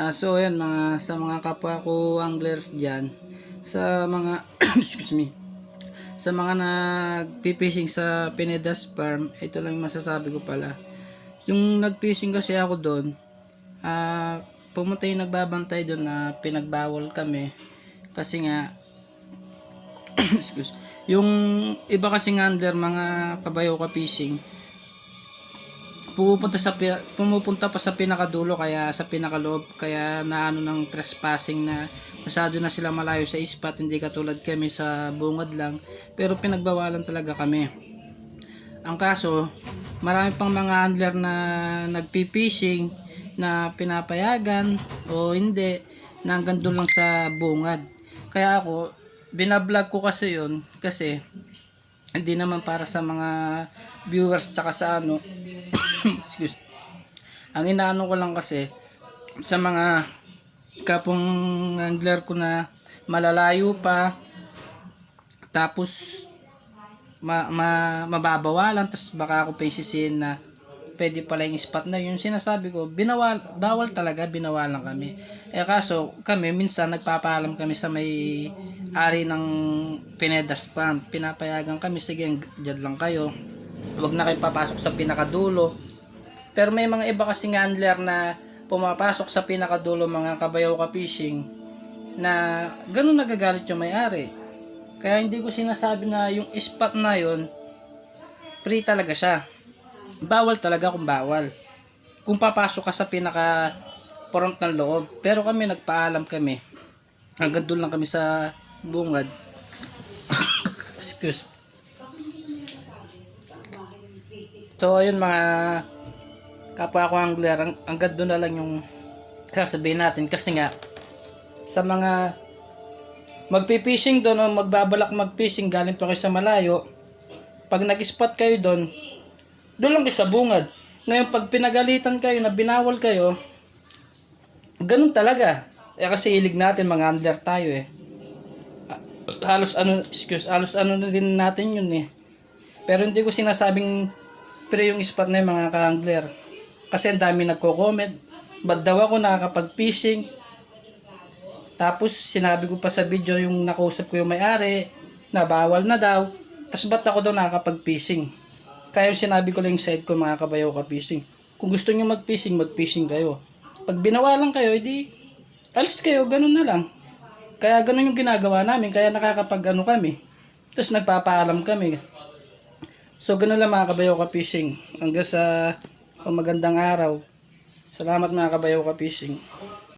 Ah, so ayan mga sa mga kapwa ko anglers diyan sa mga excuse me sa mga nagpi-fishing sa Pinedas Farm, ito lang masasabi ko pala. Yung nag-fishing kasi ako doon, ah pumunta yung nagbabantay doon na pinagbawal kami kasi nga excuse yung iba kasi nga under mga kabayo ka fishing pumupunta sa pumupunta pa sa pinakadulo kaya sa pinakaloob kaya naano ng trespassing na masyado na sila malayo sa spot hindi katulad kami sa bungad lang pero pinagbawalan talaga kami. Ang kaso marami pang mga handler na nagpi-fishing na pinapayagan o hindi na hanggang doon lang sa bungad. Kaya ako binablog ko kasi yon kasi hindi naman para sa mga viewers tsaka sa ano excuse. Ang inaano ko lang kasi sa mga kapong angler ko na malalayo pa tapos ma, ma, mababawalan tapos baka ako pa isisihin na pwede pala yung spot na yun. Sinasabi ko binawal bawal talaga binawalan kami. Eh kaso kami minsan nagpapaalam kami sa may ari ng Pinedas Farm. Pinapayagan kami sige dyan lang kayo. Wag na kayo papasok sa pinakadulo pero may mga iba kasing handler na pumapasok sa pinakadulo mga kabayaw ka fishing na ganun nagagalit yung may-ari. Kaya hindi ko sinasabi na yung spot na yon free talaga siya. Bawal talaga kung bawal. Kung papasok ka sa pinaka front ng loob. Pero kami nagpaalam kami. Hanggang doon lang kami sa bungad. Excuse. So ayun mga kapwa ko angler, ang, hanggang doon na lang yung sasabihin natin kasi nga sa mga magpi-fishing doon o magbabalak mag-fishing galing pa kayo sa malayo pag nag-spot kayo doon doon lang kayo sa bungad. Ngayon pag pinagalitan kayo na binawal kayo ganun talaga. Eh kasi hilig natin mga angler tayo eh. Ah, halos ano excuse halos ano na din natin yun eh. Pero hindi ko sinasabing pre yung spot na yun, mga ka-angler kasi ang dami nagko-comment ba't daw ako nakakapag-fishing tapos sinabi ko pa sa video yung nakausap ko yung may-ari na bawal na daw. Tapos ba't ako daw nakakapag-fishing? Kaya yung sinabi ko lang yung ko mga kabayaw ka fishing. Kung gusto nyo mag-fishing, mag-fishing kayo. Pag binawalan kayo, edi alis kayo, ganun na lang. Kaya ganun yung ginagawa namin, kaya nakakapag ano kami. Tapos nagpapaalam kami. So ganun lang mga kabayaw ka fishing. Hanggang sa oh, magandang araw. Salamat mga kabayaw ka fishing.